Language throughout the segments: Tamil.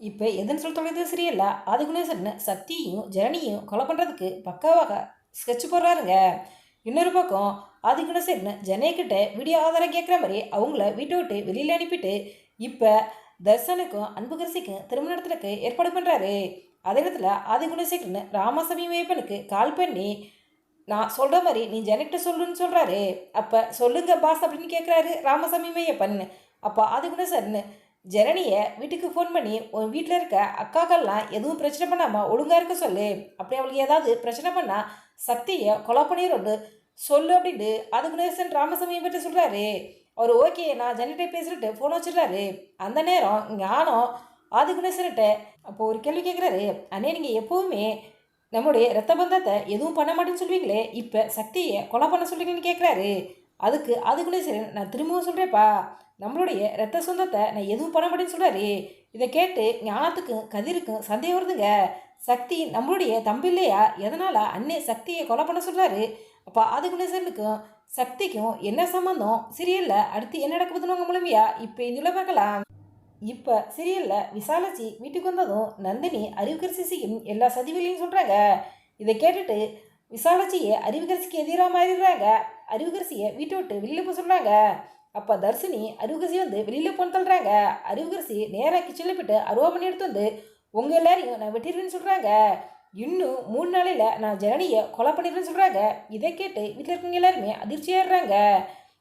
இப்போ எதுன்னு சொல்ல தொலைது சரியல்ல ஆதிகுணேசன் சக்தியையும் ஜனனியும் கொலை பண்ணுறதுக்கு பக்காவாக ஸ்கெட்ச் போடுறாருங்க. இன்னொரு பக்கம் அதுக்குள்ள சரின்னு ஜனேக்கிட்ட வீடியோ ஆதாரம் கேட்குற மாதிரி அவங்கள வீட்டை விட்டு வெளியில் அனுப்பிட்டு இப்போ தர்சனுக்கும் அன்புகரசிக்கும் திருமண இடத்துலக்கு ஏற்பாடு பண்ணுறாரு அதே நேரத்தில் சீக்கிரன்னு ராமசாமி வேப்பனுக்கு கால் பண்ணி நான் சொல்கிற மாதிரி நீ ஜனக்கிட்ட சொல்லுன்னு சொல்கிறாரு அப்போ சொல்லுங்க பாஸ் அப்படின்னு கேட்குறாரு ராமசாமி மேய்யப்பன் அப்போ ஆதிகுணேசன் ஜனனியை வீட்டுக்கு ஃபோன் பண்ணி உன் வீட்டில் இருக்க அக்காக்கள்லாம் எதுவும் பிரச்சனை பண்ணாமல் ஒழுங்காக இருக்க சொல்லு. அப்படி அவளுக்கு ஏதாவது பிரச்சனை பண்ணால் சக்தியை கொலை பண்ணிடும்னு சொல்லு அப்படின்ட்டு அதுகுணேசன் ராமசாமி பற்றி சொல்கிறாரு அவர் ஓகே நான் ஜனனிட்ட பேசிட்டு ஃபோன் வச்சிடுறாரு. அந்த நேரம் ஞானம் ஆதிகுணேசன்கிட்ட அப்போ ஒரு கேள்வி கேட்குறாரு அண்ணே நீங்கள் எப்போவுமே நம்முடைய ரத்த பந்தத்தை எதுவும் பண்ண மாட்டேன்னு சொல்லுவீங்களே இப்போ சக்தியை கொலை பண்ண சொல்றீங்கன்னு கேட்குறாரு அதுக்கு ஆதிகுணேசன் நான் திரும்பவும் சொல்கிறேப்பா நம்மளுடைய ரத்த சொந்தத்தை நான் எதுவும் பண்ண முடியும்னு சொல்கிறாரு இதை கேட்டு ஞானத்துக்கும் கதிருக்கும் சந்தேகம் வருதுங்க. சக்தி நம்மளுடைய தம்பி இல்லையா? எதனால் அண்ணே சக்தியை கொலை பண்ண சொல்கிறாரு அப்போ ஆதிகுணேசனுக்கும் சக்திக்கும் என்ன சம்மந்தம் சீரியலில் அடுத்து என்ன நடக்க போதுன்னு மூலமையா? இப்போ இதில் பார்க்கலாம். இப்போ சீரியலில் விசாலாச்சி வீட்டுக்கு வந்ததும் நந்தினி அறிவுக்கரசி செய்யும் எல்லா சதிவிலையும் சொல்கிறாங்க இதை கேட்டுட்டு விசாலாச்சியை அறிவுக்கரசிக்கு எதிராக மாறிடுறாங்க. அறிவுக்கரசியை வீட்டை விட்டு வெளியில் போக சொல்கிறாங்க அப்போ தர்சினி அறிவுகரசி வந்து வெளியில் போன தள்ளுறாங்க அறிவுகரசி நேராக கிச்சனில் போயிட்டு அருவாமணி எடுத்து வந்து உங்கள் எல்லாரையும் நான் வெட்டிடுவேன்னு சொல்கிறாங்க இன்னும் மூணு நாளையில் நான் ஜனனியை கொலை பண்ணிடுறேன்னு சொல்கிறாங்க இதை கேட்டு வீட்டில் இருக்கவங்க எல்லாருமே அதிர்ச்சியாகிடுறாங்க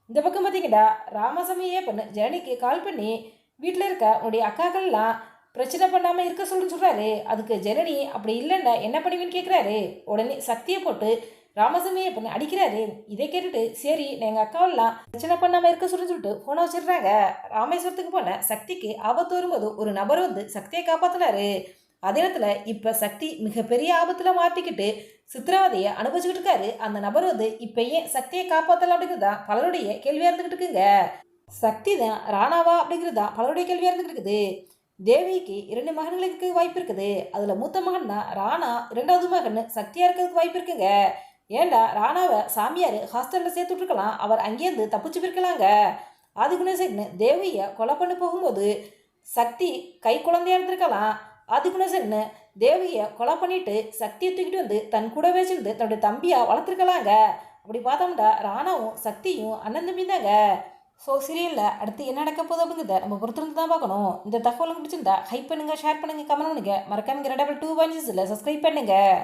இந்த பக்கம் பார்த்தீங்கன்னா ராமசாமியே பண்ணு ஜனனிக்கு கால் பண்ணி வீட்டில் இருக்க உன்னுடைய அக்காக்கள்லாம் பிரச்சனை பண்ணாமல் இருக்க சொல்லுன்னு சொல்கிறாரு அதுக்கு ஜனனி அப்படி இல்லைன்னா என்ன பண்ணுவீன்னு கேட்குறாரு உடனே சக்தியை போட்டு ராமசாமி பொண்ணு அடிக்கிறாரு. இதை கேட்டுட்டு சரி நான் எங்கள் அக்காவெல்லாம் பிரச்சனை பண்ணாமல் இருக்க சொல்லி சொல்லிட்டு ஃபோனை வச்சிடுறாங்க. ராமேஸ்வரத்துக்கு போன சக்திக்கு ஆபத்து வரும்போது ஒரு நபர் வந்து சக்தியை காப்பாற்றினாரு அதே நேரத்தில் இப்போ சக்தி மிகப்பெரிய ஆபத்தில் மாட்டிக்கிட்டு சித்திரவதையை அனுபவிச்சுக்கிட்டு இருக்காரு. அந்த நபர் வந்து இப்போ ஏன் சக்தியை காப்பாற்றலாம் அப்படிங்கிறது தான் பலருடைய கேள்வியாக இருந்துக்கிட்டு இருக்குங்க. சக்தி தான் ராணாவா அப்படிங்கிறது தான் பலருடைய கேள்வியாக இருந்துக்கிட்டு இருக்குது. தேவிக்கு இரண்டு மகன்களுக்கு வாய்ப்பு இருக்குது. அதில் மூத்த மகன் தான் ராணா இரண்டாவது மகன் சக்தியாக இருக்கிறதுக்கு வாய்ப்பு இருக்குங்க. ஏண்டா ராணாவை சாமியார் ஹாஸ்டலில் சேர்த்து விட்ருக்கலாம் அவர் அங்கேருந்து தப்பிச்சு போயிருக்கலாங்க. ஆதிகுணேசன் தேவியை கொலை பண்ண போகும்போது சக்தி கை குழந்தையா இருந்திருக்கலாம். ஆதிகுணேசன் தேவியை கொலை பண்ணிட்டு சக்தியை தூக்கிட்டு வந்து தன் கூட வச்சிருந்து தன்னுடைய தம்பியாக வளர்த்துருக்கலாங்க. அப்படி பார்த்தோம்டா ராணாவும் சக்தியும் அண்ணன் தம்பி தாங்க. ஸோ சீரியலில் அடுத்து என்ன நடக்க போகுது அப்படிங்கிறத நம்ம பொறுத்திருந்து தான் பார்க்கணும். இந்த தகவல் பிடிச்சிருந்தா ஹைப் பண்ணுங்கள் ஷேர் பண்ணுங்கள் கமெண்ட் பண்ணுங்கள் மறக்காம டபுள் டூ பாயிண்ட்ஸில் சப்ஸ்கிரைப் பண்ணுங்கள்